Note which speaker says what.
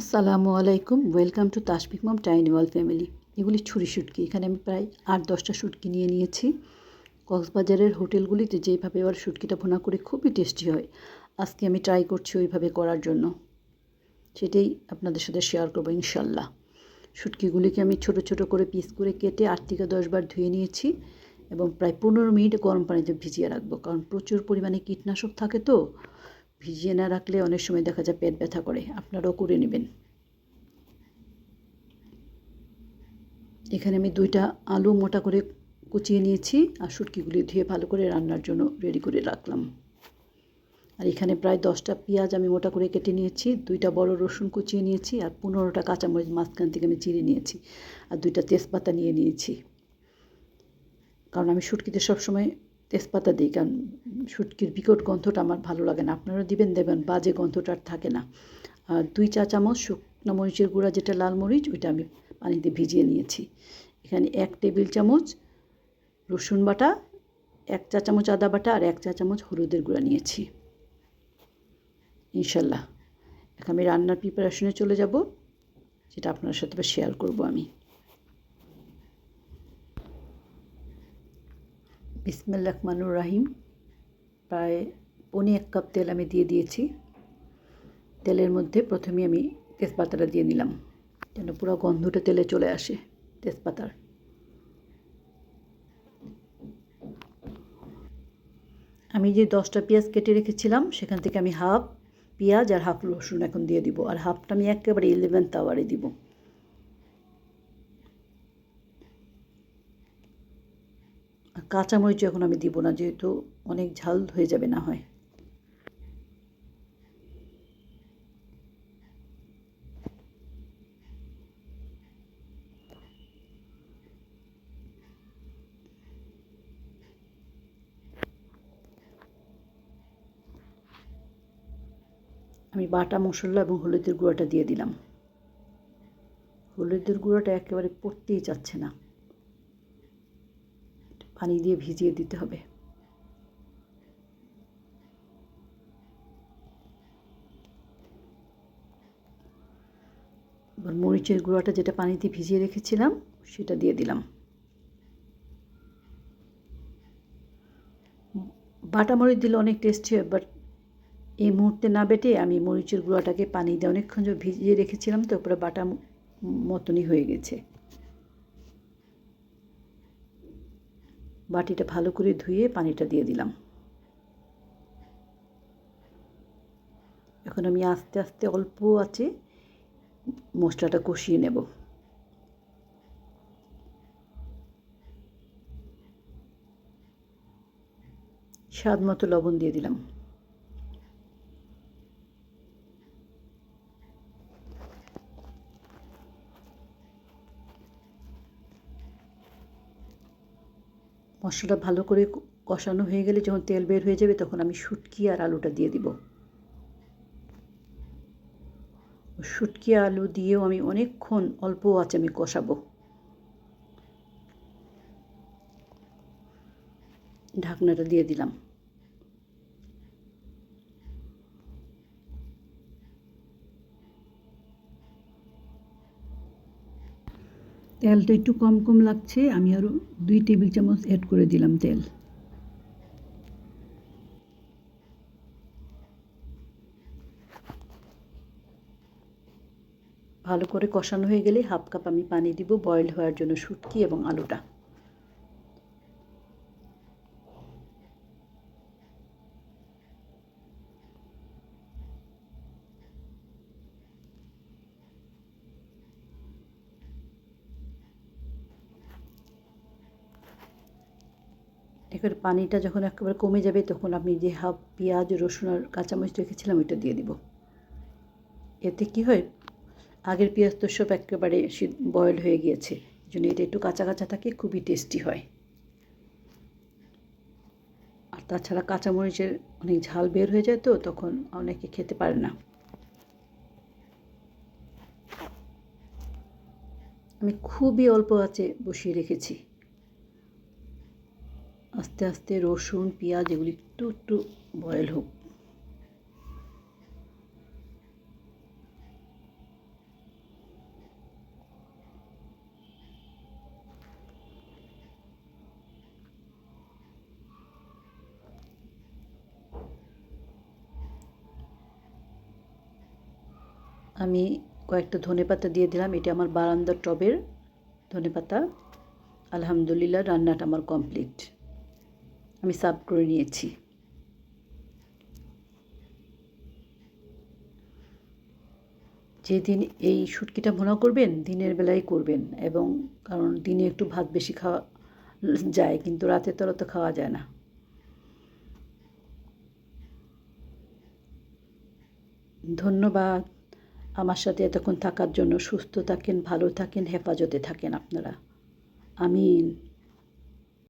Speaker 1: আসসালামু আলাইকুম, welcome to Tasbik mom tiny world family. এগুলি ছুরি শুটকি, এখানে আমি প্রায় আট দশটা শুটকি নিয়ে নিয়েছি। কক্সবাজারের হোটেলগুলিতে যেইভাবে এবার শুটকিটা ভোনা করে খুবই টেস্টি হয়, আজকে আমি ট্রাই করছি ওইভাবে করার জন্য। সেটাই আপনাদের সাথে শেয়ার করব ইনশাল্লাহ। শুটকিগুলিকে আমি ছোট ছোট করে পিস করে কেটে আট থেকে দশবার ধুয়ে নিয়েছি এবং প্রায় পনেরো মিনিট গরম পানিতে ভিজিয়ে রাখব, কারণ প্রচুর পরিমাণে কীটনাশক থাকে তো। ভিজিয়ে না রাখলে অনেক সময় দেখা যায় পেট ব্যথা করে। আপনারাও করে নেবেন। এখানে আমি দুইটা আলু মোটা করে কুচিয়ে নিয়েছি আর শুটকিগুলি ধুয়ে ভালো করে রান্নার জন্য রেডি করে রাখলাম। আর এখানে প্রায় দশটা পেঁয়াজ আমি মোটা করে কেটে নিয়েছি, দুইটা বড় রসুন কুচিয়ে নিয়েছি আর পনেরোটা কাঁচামরিচ মাঝখান থেকে আমি চিড়ে নিয়েছি আর দুইটা তেজপাতা নিয়ে নিয়েছি। কারণ আমি শুটকিতে সবসময় তেজপাতা দিই, কারণ শুটকির বিকট গন্ধটা আমার ভালো লাগে না। আপনারা দিবেন, দেবেন, বাজে গন্ধটা আর থাকে না। আর দুই চা চামচ শুকনো মরিচের গুঁড়া, যেটা লাল মরিচ, ওইটা আমি পানিতে ভিজিয়ে নিয়েছি। এখানে এক টেবিল চামচ রসুন বাটা, এক চা চামচ আদা বাটা আর এক চা চামচ হলুদের গুঁড়া নিয়েছি। ইনশাল্লাহ। এখন আমি রান্নার প্রিপারেশনে চলে যাব, যেটা আপনার সাথে শেয়ার করব আমি। বিসমিল রহমানুর রাহিম। প্রায় পনে এক কাপ তেল আমি দিয়ে দিয়েছি। তেলের মধ্যে প্রথমে আমি তেজপাতাটা দিয়ে নিলাম, যেন পুরো গন্ধটা তেলে চলে আসে তেজপাতার। আমি যে দশটা পেঁয়াজ কেটে রেখেছিলাম, সেখান থেকে আমি হাফ পেঁয়াজ আর হাফ রসুন এখন দিয়ে দিব, আর হাফটা আমি একেবারে ইলেভেন তাওয়ারে দিব। কাঁচামরিচ এখন আমি দিব না, যেহেতু অনেক ঝাল হয়ে যাবে না হয়। আমি বাটা মশলা এবং হলুদের গুঁড়োটা দিয়ে দিলাম। হলুদের গুঁড়োটা একেবারে পড়তেই চাচ্ছে না। পানি দিয়ে ভিজিয়ে দিতে হবে। এবার মরিচের গুঁড়োটা যেটা পানিতে ভিজিয়ে রেখেছিলাম, সেটা দিয়ে দিলাম। বাটা মরিচ দিলে অনেক টেস্টি হয় বাট এই মুহূর্তে না বেটে আমি মরিচের গুঁড়োটাকে পানি দিয়ে অনেকক্ষণ ভিজিয়ে রেখেছিলাম, তো ওপরে বাটা মতনই হয়ে গেছে। বাটিটা ভালো করে ধুয়ে পানিটা দিয়ে দিলাম। এখন আমি আস্তে আস্তে অল্প আছে মশলাটা কষিয়ে নেব। স্বাদ মতো লবণ দিয়ে দিলাম। মশলাটা ভালো করে কষানো হয়ে গেলে যখন তেল বের হয়ে যাবে তখন আমি শুটকি আর আলুটা দিয়ে দিব। শুটকি আলু দিয়েও আমি অনেকক্ষণ অল্প আছে আমি কষাবো। ঢাকনাটা দিয়ে দিলাম। তেলটা একটু কম কম লাগছে, আমি আরও দুই টেবিল চামচ অ্যাড করে দিলাম তেল। ভালো করে কষানো হয়ে গেলে হাফ কাপ আমি পানি দিব বয়েল হওয়ার জন্য শুটকি এবং আলুটা। এবার পানিটা যখন একেবারে কমে যাবে, তখন আপনি যে হাফ পেঁয়াজ, রসুন আর কাঁচামরিচ রেখেছিলাম, ওইটা দিয়ে দিব। এতে কি হয়, আগের পেঁয়াজ তো সব একেবারে বয়েল হয়ে গিয়েছে। জন্য এটা একটু কাঁচা কাঁচা থাকে, খুবই টেস্টি হয়। আর তাছাড়া কাঁচামরিচের অনেক ঝাল বের হয়ে যায় তো, তখন অনেকে খেতে পারে না। আমি খুবই অল্প আছে বসিয়ে রেখেছি। আস্তে আস্তে রসুন, পেঁয়াজ এগুলি একটু একটু বয়েল হোক। আমি কয়েকটা ধনে পাতা দিয়ে দিলাম, এটা আমার বারান্দার টবের ধনে পাতা। আলহামদুলিল্লাহ, রান্নাটা আমার কমপ্লিট আমি সার্ভ করে নিয়েছি। যেদিন এই শুটকিটা ভুনা করবেন, দিনের বেলায় করবেন এবং কারণ দিনে একটু ভাত বেশি খাওয়া যায়, কিন্তু রাতের তলা তো খাওয়া যায় না। ধন্যবাদ। আমার সাথে এতক্ষণ থাকার জন্য সুস্থ থাকেন, ভালো থাকেন, হেফাজতে থাকেন আপনারা। আমিন।